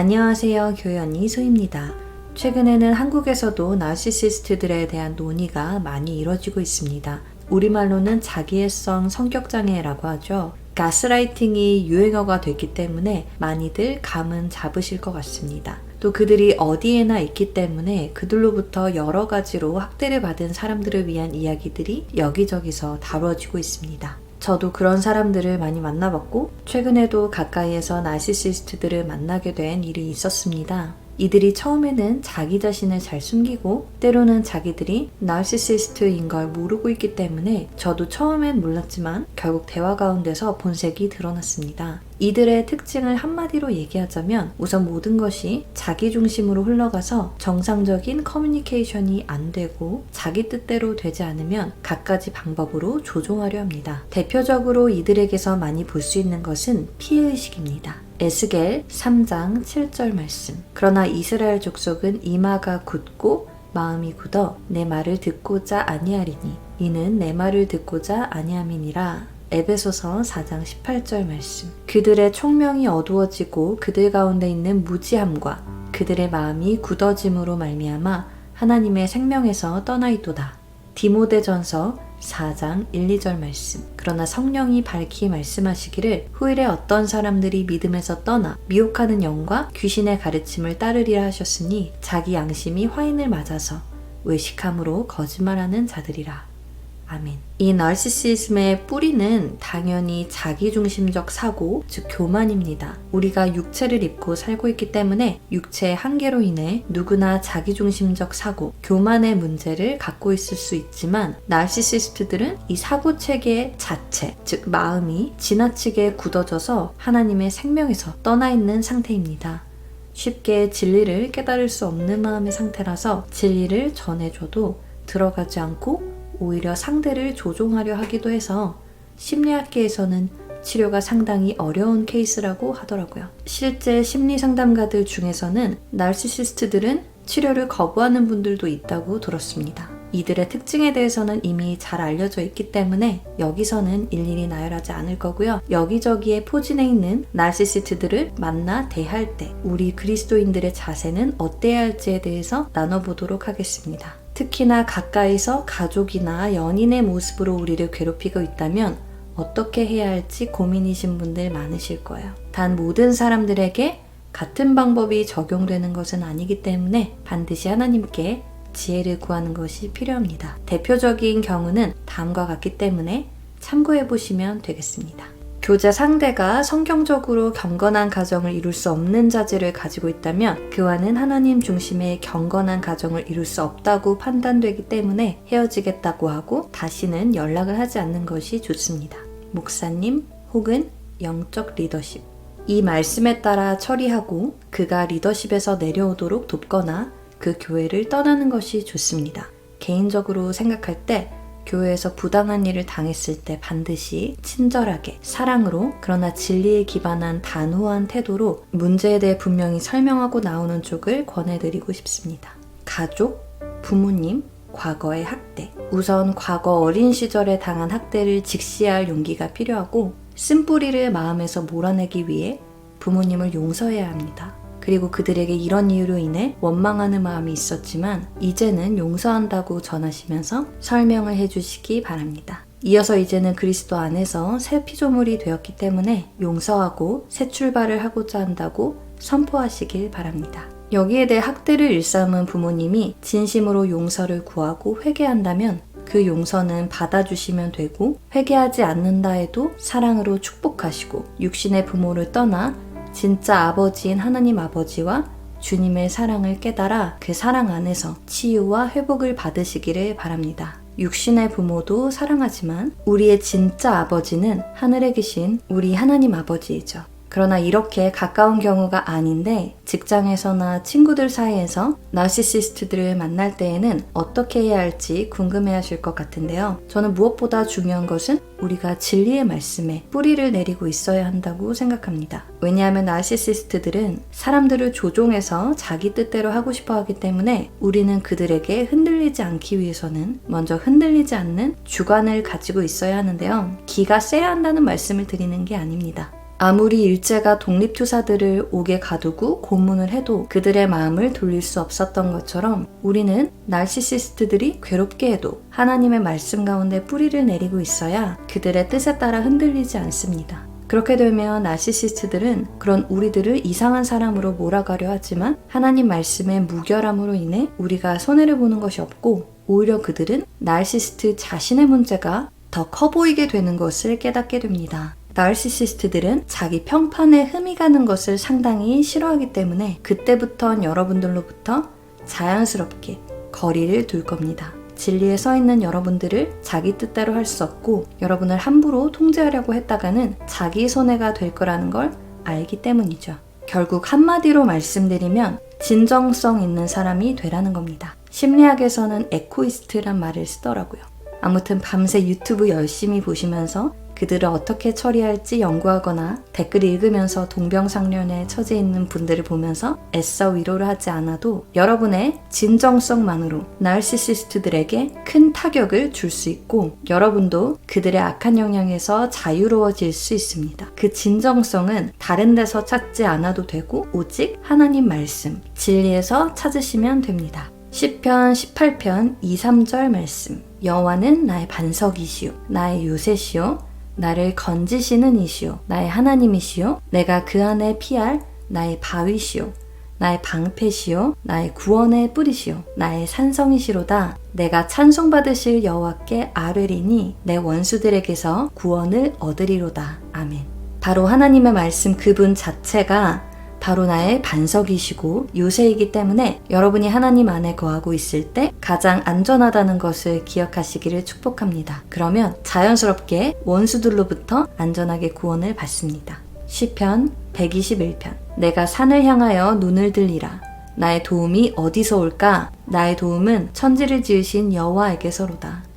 안녕하세요. 교회 언니 소입니다. 최근에는 한국에서도 나르시시스트들에 대한 논의가 많이 이뤄지고 있습니다. 우리말로는 자기애성 성격장애라고 하죠. 가스라이팅이 유행어가 됐기 때문에 많이들 감은 잡으실 것 같습니다. 또 그들이 어디에나 있기 때문에 그들로부터 여러 가지로 학대를 받은 사람들을 위한 이야기들이 여기저기서 다뤄지고 있습니다. 저도 그런 사람들을 많이 만나봤고, 최근에도 가까이에서 나시시스트들을 만나게 된 일이 있었습니다. 이들이 처음에는 자기 자신을 잘 숨기고 때로는 자기들이 나르시시스트인 걸 모르고 있기 때문에 저도 처음엔 몰랐지만 결국 대화 가운데서 본색이 드러났습니다. 이들의 특징을 한마디로 얘기하자면 우선 모든 것이 자기 중심으로 흘러가서 정상적인 커뮤니케이션이 안 되고 자기 뜻대로 되지 않으면 갖가지 방법으로 조종하려 합니다. 대표적으로 이들에게서 많이 볼 수 있는 것은 피해의식입니다. 에스겔 3장 7절 말씀. 그러나 이스라엘 족속은 이마가 굳고 마음이 굳어 내 말을 듣고자 아니하리니 이는 내 말을 듣고자 아니함이니라. 에베소서 4장 18절 말씀. 그들의 총명이 어두워지고 그들 가운데 있는 무지함과 그들의 마음이 굳어짐으로 말미암아 하나님의 생명에서 떠나있도다. 디모데전서 4장 1, 2절 말씀. 그러나 성령이 밝히 말씀하시기를 후일에 어떤 사람들이 믿음에서 떠나 미혹하는 영과 귀신의 가르침을 따르리라 하셨으니 자기 양심이 화인을 맞아서 외식함으로 거짓말하는 자들이라. 아멘. 이 나르시시즘의 뿌리는 당연히 자기중심적 사고, 즉 교만입니다. 우리가 육체를 입고 살고 있기 때문에 육체의 한계로 인해 누구나 자기중심적 사고, 교만의 문제를 갖고 있을 수 있지만 나르시시스트들은 이 사고 체계 자체, 즉 마음이 지나치게 굳어져서 하나님의 생명에서 떠나 있는 상태입니다. 쉽게 진리를 깨달을 수 없는 마음의 상태라서 진리를 전해줘도 들어가지 않고 오히려 상대를 조종하려 하기도 해서 심리학계에서는 치료가 상당히 어려운 케이스라고 하더라고요. 실제 심리 상담가들 중에서는 나르시시스트들은 치료를 거부하는 분들도 있다고 들었습니다. 이들의 특징에 대해서는 이미 잘 알려져 있기 때문에 여기서는 일일이 나열하지 않을 거고요. 여기저기에 포진해 있는 나르시시스트들을 만나 대할 때 우리 그리스도인들의 자세는 어때야 할지에 대해서 나눠보도록 하겠습니다. 특히나 가까이서 가족이나 연인의 모습으로 우리를 괴롭히고 있다면 어떻게 해야 할지 고민이신 분들 많으실 거예요. 단 모든 사람들에게 같은 방법이 적용되는 것은 아니기 때문에 반드시 하나님께 지혜를 구하는 것이 필요합니다. 대표적인 경우는 다음과 같기 때문에 참고해 보시면 되겠습니다. 교제 상대가 성경적으로 경건한 가정을 이룰 수 없는 자질을 가지고 있다면 그와는 하나님 중심의 경건한 가정을 이룰 수 없다고 판단되기 때문에 헤어지겠다고 하고 다시는 연락을 하지 않는 것이 좋습니다. 목사님 혹은 영적 리더십. 이 말씀에 따라 처리하고 그가 리더십에서 내려오도록 돕거나 그 교회를 떠나는 것이 좋습니다. 개인적으로 생각할 때 교회에서 부당한 일을 당했을 때 반드시 친절하게 사랑으로 그러나 진리에 기반한 단호한 태도로 문제에 대해 분명히 설명하고 나오는 쪽을 권해드리고 싶습니다. 가족, 부모님, 과거의 학대. 우선 과거 어린 시절에 당한 학대를 직시할 용기가 필요하고 쓴뿌리를 마음에서 몰아내기 위해 부모님을 용서해야 합니다. 그리고 그들에게 이런 이유로 인해 원망하는 마음이 있었지만 이제는 용서한다고 전하시면서 설명을 해주시기 바랍니다. 이어서 이제는 그리스도 안에서 새 피조물이 되었기 때문에 용서하고 새 출발을 하고자 한다고 선포하시길 바랍니다. 여기에 대해 학대를 일삼은 부모님이 진심으로 용서를 구하고 회개한다면 그 용서는 받아주시면 되고 회개하지 않는다 해도 사랑으로 축복하시고 육신의 부모를 떠나 진짜 아버지인 하나님 아버지와 주님의 사랑을 깨달아 그 사랑 안에서 치유와 회복을 받으시기를 바랍니다. 육신의 부모도 사랑하지만 우리의 진짜 아버지는 하늘에 계신 우리 하나님 아버지이죠. 그러나 이렇게 가까운 경우가 아닌데 직장에서나 친구들 사이에서 나시시스트들을 만날 때에는 어떻게 해야 할지 궁금해 하실 것 같은데요. 저는 무엇보다 중요한 것은 우리가 진리의 말씀에 뿌리를 내리고 있어야 한다고 생각합니다. 왜냐하면 나시시스트들은 사람들을 조종해서 자기 뜻대로 하고 싶어 하기 때문에 우리는 그들에게 흔들리지 않기 위해서는 먼저 흔들리지 않는 주관을 가지고 있어야 하는데요. 기가 세야 한다는 말씀을 드리는 게 아닙니다. 아무리 일제가 독립투사들을 옥에 가두고 고문을 해도 그들의 마음을 돌릴 수 없었던 것처럼 우리는 날시시스트들이 괴롭게 해도 하나님의 말씀 가운데 뿌리를 내리고 있어야 그들의 뜻에 따라 흔들리지 않습니다. 그렇게 되면 나시시스트들은 그런 우리들을 이상한 사람으로 몰아가려 하지만 하나님 말씀의 무결함으로 인해 우리가 손해를 보는 것이 없고 오히려 그들은 나시시스트 자신의 문제가 더 커 보이게 되는 것을 깨닫게 됩니다. 나르시시스트들은 자기 평판에 흠이 가는 것을 상당히 싫어하기 때문에 그때부턴 여러분들로부터 자연스럽게 거리를 둘 겁니다. 진리에 서 있는 여러분들을 자기 뜻대로 할 수 없고 여러분을 함부로 통제하려고 했다가는 자기 손해가 될 거라는 걸 알기 때문이죠. 결국 한마디로 말씀드리면 진정성 있는 사람이 되라는 겁니다. 심리학에서는 에코이스트란 말을 쓰더라고요. 아무튼 밤새 유튜브 열심히 보시면서 그들을 어떻게 처리할지 연구하거나 댓글 읽으면서 동병상련에 처해 있는 분들을 보면서 애써 위로를 하지 않아도 여러분의 진정성만으로 나르시시스트들에게 큰 타격을 줄 수 있고 여러분도 그들의 악한 영향에서 자유로워질 수 있습니다. 그 진정성은 다른 데서 찾지 않아도 되고 오직 하나님 말씀, 진리에서 찾으시면 됩니다. 10편 18편 2, 3절 말씀. 여호와는 나의 반석이시요 나의 요새시요 나를 건지시는 이시요 나의 하나님이시요 내가 그 안에 피할 나의 바위시요 나의 방패시요 나의 구원의 뿌리시요 나의 산성이시로다. 내가 찬송받으실 여호와께 아뢰리니 내 원수들에게서 구원을 얻으리로다. 아멘. 바로 하나님의 말씀 그분 자체가 바로 나의 반석이시고 요새이기 때문에 여러분이 하나님 안에 거하고 있을 때 가장 안전하다는 것을 기억하시기를 축복합니다. 그러면 자연스럽게 원수들로부터 안전하게 구원을 받습니다. 시편 121편 내가 산을 향하여 눈을 들리라 나의 도움이 어디서 올까 나의 도움은 천지를 지으신 여호와에게서로다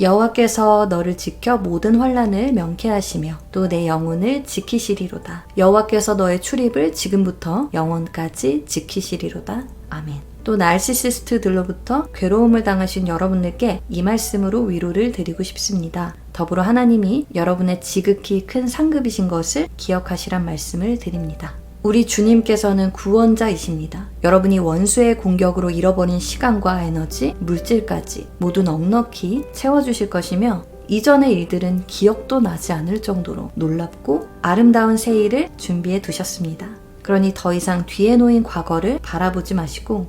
여호와께서 너를 지켜 모든 환란을 명쾌하시며 또 내 영혼을 지키시리로다. 여호와께서 너의 출입을 지금부터 영원까지 지키시리로다. 아멘. 또 날시시스트들로부터 괴로움을 당하신 여러분들께 이 말씀으로 위로를 드리고 싶습니다. 더불어 하나님이 여러분의 지극히 큰 상급이신 것을 기억하시란 말씀을 드립니다. 우리 주님께서는 구원자이십니다. 여러분이 원수의 공격으로 잃어버린 시간과 에너지, 물질까지 모두 넉넉히 채워주실 것이며 이전의 일들은 기억도 나지 않을 정도로 놀랍고 아름다운 새 일을 준비해 두셨습니다. 그러니 더 이상 뒤에 놓인 과거를 바라보지 마시고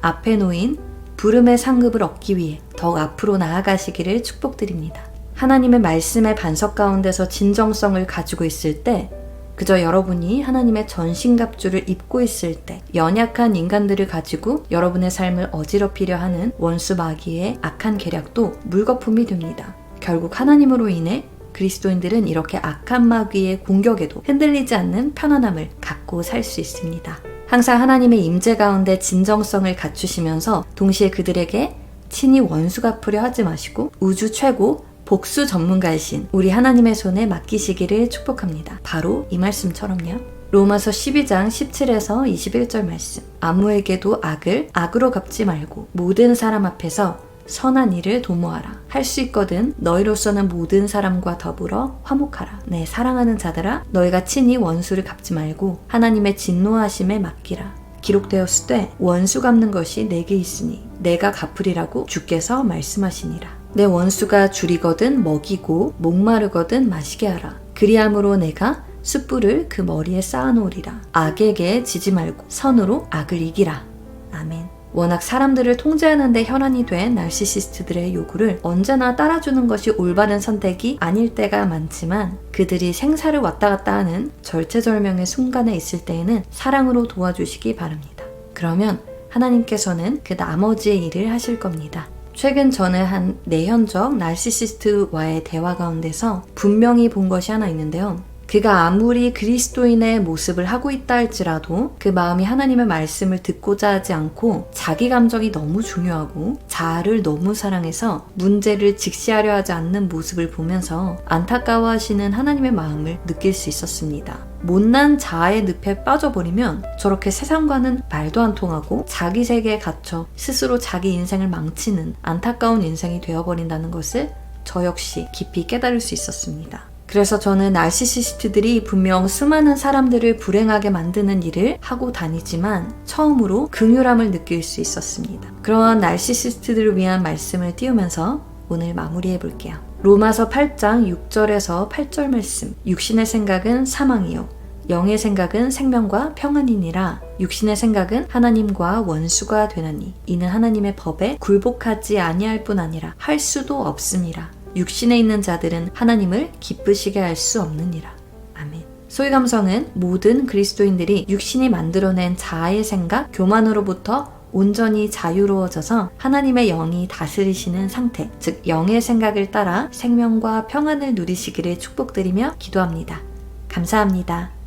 앞에 놓인 부름의 상급을 얻기 위해 더욱 앞으로 나아가시기를 축복드립니다. 하나님의 말씀의 반석 가운데서 진정성을 가지고 있을 때 그저 여러분이 하나님의 전신갑주를 입고 있을 때 연약한 인간들을 가지고 여러분의 삶을 어지럽히려 하는 원수 마귀의 악한 계략도 물거품이 됩니다. 결국 하나님으로 인해 그리스도인들은 이렇게 악한 마귀의 공격에도 흔들리지 않는 편안함을 갖고 살 수 있습니다. 항상 하나님의 임재 가운데 진정성을 갖추시면서 동시에 그들에게 친히 원수 갚으려 하지 마시고 우주 최고 복수 전문가이신 우리 하나님의 손에 맡기시기를 축복합니다. 바로 이 말씀처럼요. 로마서 12장 17에서 21절 말씀. 아무에게도 악을 악으로 갚지 말고 모든 사람 앞에서 선한 일을 도모하라. 할 수 있거든 너희로서는 모든 사람과 더불어 화목하라. 내 사랑하는 자들아 너희가 친히 원수를 갚지 말고 하나님의 진노하심에 맡기라. 기록되었을 때 원수 갚는 것이 내게 있으니 내가 갚으리라고 주께서 말씀하시니라. 내 원수가 줄이거든 먹이고 목마르거든 마시게 하라. 그리함으로 내가 숯불을 그 머리에 쌓아놓으리라. 악에게 지지 말고 선으로 악을 이기라. 아멘. 워낙 사람들을 통제하는데 혈안이 된 날시시스트들의 요구를 언제나 따라주는 것이 올바른 선택이 아닐 때가 많지만 그들이 생사를 왔다 갔다 하는 절체절명의 순간에 있을 때에는 사랑으로 도와주시기 바랍니다. 그러면 하나님께서는 그 나머지의 일을 하실 겁니다. 최근 저는 한 내현적 날시시스트와의 대화 가운데서 분명히 본 것이 하나 있는데요. 그가 아무리 그리스도인의 모습을 하고 있다 할지라도 그 마음이 하나님의 말씀을 듣고자 하지 않고 자기 감정이 너무 중요하고 자아를 너무 사랑해서 문제를 직시하려 하지 않는 모습을 보면서 안타까워하시는 하나님의 마음을 느낄 수 있었습니다. 못난 자아의 늪에 빠져버리면 저렇게 세상과는 말도 안 통하고 자기 세계에 갇혀 스스로 자기 인생을 망치는 안타까운 인생이 되어버린다는 것을 저 역시 깊이 깨달을 수 있었습니다. 그래서 저는 나르시시스트들이 분명 수많은 사람들을 불행하게 만드는 일을 하고 다니지만 처음으로 긍휼함을 느낄 수 있었습니다. 그런 나르시시스트들을 위한 말씀을 띄우면서 오늘 마무리해 볼게요. 로마서 8장 6절에서 8절 말씀. 육신의 생각은 사망이요. 영의 생각은 생명과 평안이니라. 육신의 생각은 하나님과 원수가 되나니 이는 하나님의 법에 굴복하지 아니할 뿐 아니라 할 수도 없음이라. 육신에 있는 자들은 하나님을 기쁘시게 할 수 없느니라. 아멘. 소위 감성은 모든 그리스도인들이 육신이 만들어낸 자아의 생각, 교만으로부터 온전히 자유로워져서 하나님의 영이 다스리시는 상태, 즉 영의 생각을 따라 생명과 평안을 누리시기를 축복드리며 기도합니다. 감사합니다.